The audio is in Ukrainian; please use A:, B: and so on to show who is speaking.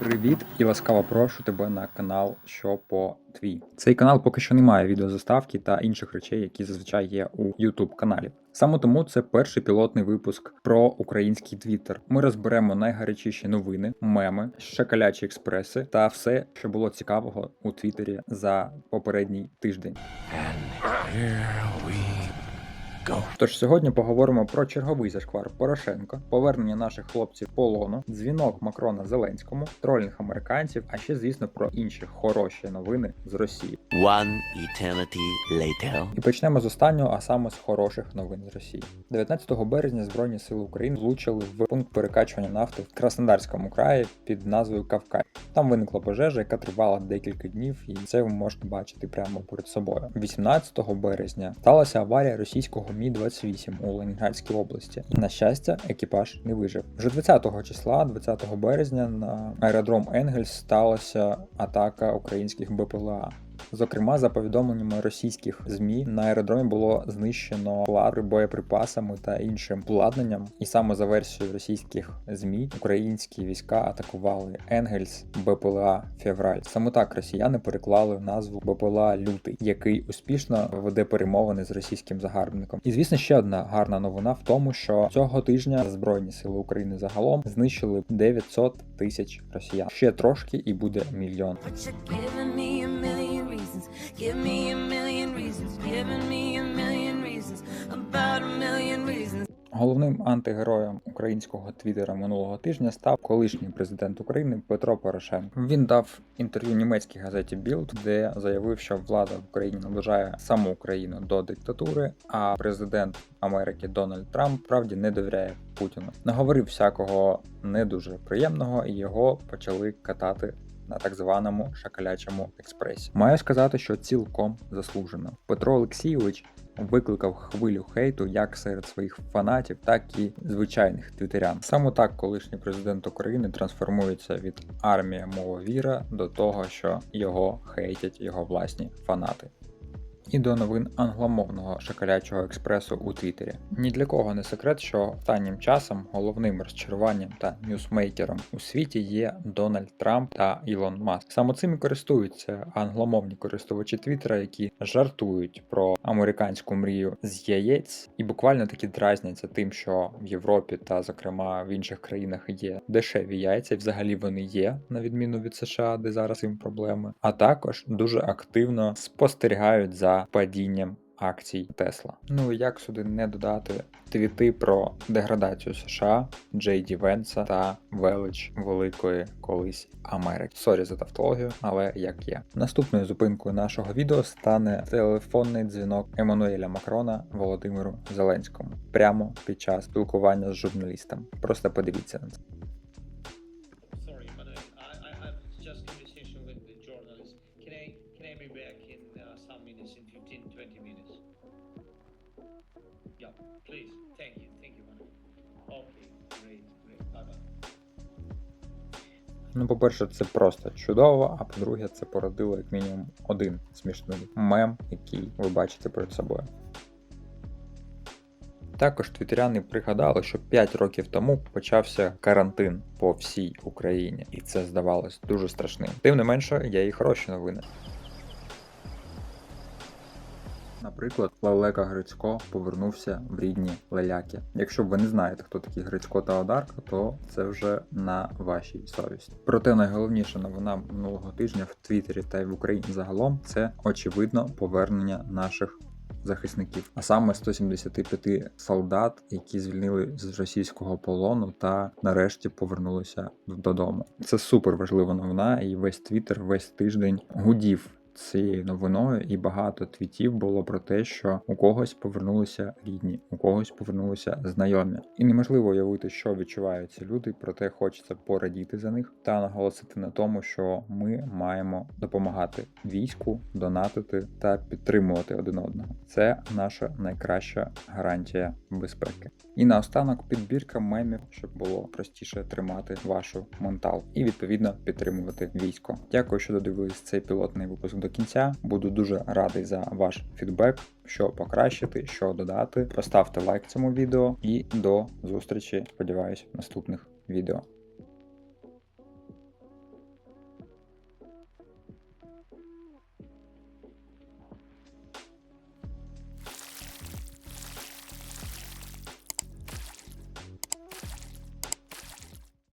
A: Привіт і ласкаво прошу тебе на канал Що по твій. Цей канал поки що не має відеозаставки та інших речей, які зазвичай є у YouTube каналі. Саме тому це перший пілотний випуск про український твіттер. Ми розберемо найгарячіші новини, меми, шакалячі експреси та все, що було цікавого у Твіттері за попередній тиждень. Тож сьогодні поговоримо про черговий зашквар Порошенко, повернення наших хлопців полону, дзвінок Макрона Зеленському, трольних американців, а ще, звісно, про інші хороші новини з Росії.
B: One eternity later.
A: І почнемо з останнього, а саме з хороших новин з Росії. 19 березня Збройні сили України влучили в пункт перекачування нафти в Краснодарському краї під назвою Кавкай. Там виникла пожежа, яка тривала декілька днів, і це ви можете бачити прямо перед собою. 18 березня сталася аварія російського Мі 28 у Ленінградській області. На щастя, екіпаж не вижив. Вже 20 числа, 20 березня, на аеродром Енгельс сталася атака українських БПЛА. Зокрема, за повідомленнями російських змі на аеродромі було знищено склади боєприпасами та іншим обладнанням. І саме за версією російських змі українські війська атакували Енгельс БПЛА Февраль. Саме так росіяни переклали назву БПЛА Лютий, який успішно веде перемовини з російським загарбником. І звісно, ще одна гарна новина в тому, що цього тижня Збройні сили України загалом знищили 900 тисяч росіян. Ще трошки і буде мільйон.
C: Give me a million reasons. Giving me a million reasons. About a million reasons.
A: Головним антигероєм українського твіттера минулого тижня став колишній президент України Петро Порошенко. Він дав інтерв'ю німецькій газеті Bild, де заявив, що влада в Україні наближає саму Україну до диктатури, а президент Америки Дональд Трамп правді не довіряє Путіну. Наговорив всякого не дуже приємного, і його почали катати. На так званому шакалячому експресі маю сказати, що цілком заслужено. Петро Олексійович викликав хвилю хейту як серед своїх фанатів, так і звичайних твітерян. Саме так колишній президент України трансформується від армії мова віра до того, що його хейтять його власні фанати. І до новин англомовного шакалячого експресу у Твіттері. Ні для кого не секрет, що останнім часом головним розчаруванням та ньюсмейкером у світі є Дональд Трамп та Ілон Маск. Саме цим і користуються англомовні користувачі Твіттера, які жартують про американську мрію з яєць і буквально таки дразняться тим, що в Європі та, зокрема, в інших країнах є дешеві яйця, і взагалі вони є, на відміну від США, де зараз їм проблеми. А також дуже активно спостерігають за падінням акцій Тесла. Ну і як сюди не додати твіти про деградацію США, Джей Ді Венса та велич великої колись Америки. Сорі за тавтологію, але як є. Наступною зупинкою нашого відео стане телефонний дзвінок Еммануеля Макрона Володимиру Зеленському прямо під час спілкування з журналістом. Просто подивіться на це.
D: 15, 20 minutes? Yeah, please. Thank you. Thank you, Emmanuel. Okay, great, great. Bye bye.
A: Ну, по-перше, це просто чудово, а по-друге, це породило як мінімум один смішний мем, який ви бачите перед собою. Також твітеряни пригадали, що 5 років тому почався карантин по всій Україні, і це здавалось дуже страшним. Тим не менше, є і хороші новини. Наприклад, Лелека Грицько повернувся в рідні леляки. Якщо ви не знаєте, хто такі Грицько та Одарка, то це вже на вашій совісті. Проте найголовніша новина минулого тижня в Твіттері та й в Україні загалом це очевидно повернення наших захисників, а саме 175 солдат, які звільнили з російського полону та нарешті повернулися додому. Це супер важлива новина, і весь твіттер, весь тиждень гудів. Цією новиною і багато твітів було про те, що у когось повернулися рідні, у когось повернулися знайомі, і неможливо уявити, що відчувають ці люди, проте хочеться порадіти за них та наголосити на тому, що ми маємо допомагати війську, донатити та підтримувати один одного. Це наша найкраща гарантія безпеки. І наостанок підбірка мемів, щоб було простіше тримати вашу ментал і відповідно підтримувати військо. Дякую, що додивились цей пілотний випуск до кінця. Буду дуже радий за ваш фідбек, що покращити, що додати. Поставте лайк цьому відео і до зустрічі. Сподіваюсь, в наступних відео.